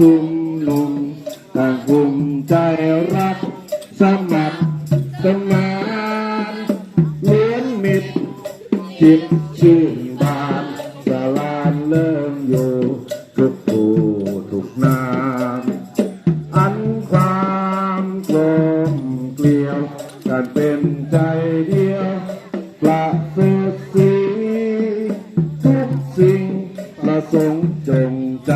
ชุมนุมต่างกลุ่มใจรักสมัครสมานเลี้ยงมิตรจิตชื่นบานสลานเริ่มอยู่ทุกผู้ทุกนามอันความกลมเกลียวกันเป็นใจเประสงค์จงใจ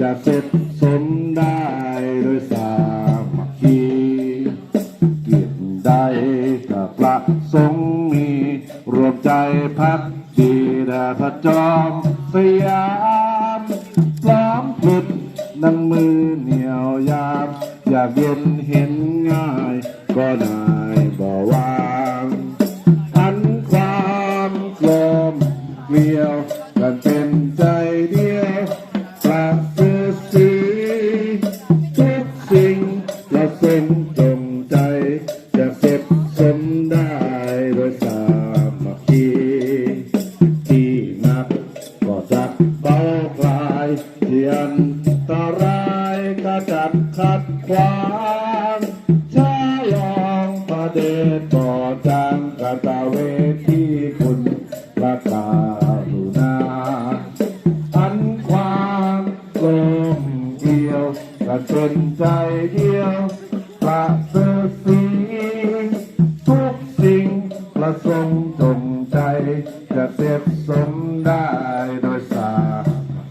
จะเสร็จสมได้โดยสามัคคีกิจใดถ้าประสงค์มี รวมใจพักดีด่พระจอมสยามพร้อมผลุดนังมือเหนียวยาม อยากเย็นเห็นง่าย ก็ได้บ่วาง อันความกลมเกลียว ได้โดยสามัคคีที่หนักก็จัดเบาคลายเที่อันตรายก็จัดขัดขวางชาลองประเดชต่อจางกตะเวทีคุณประกาลุณาอันความกลมเกลียวกันเป็นใจเดียวประเสริฐ จะเสร็จสมได้โดยสา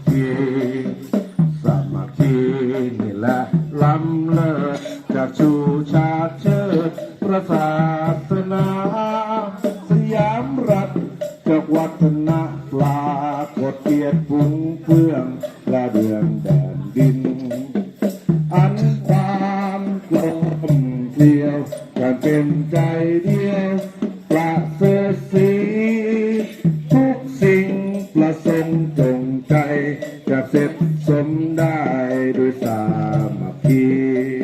มีสามัคคีนี่แหละล้ำเลิศจากชูชาติเชิดพระศาสนา สยามรัฐจากวัฒนะปลากดเกียรติพุ่งเพื่องและเดือนแดนดิน จะเสร็จสมได้โดยสามัคคี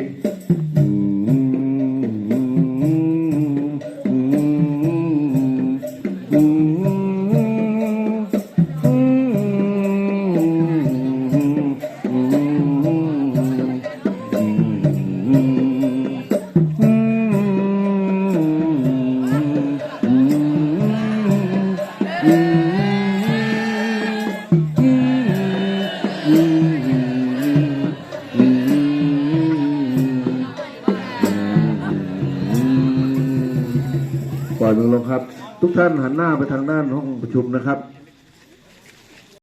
อยมือลงครับ ทุกท่านหันหน้าไปทางด้านห้องประชุมนะครับ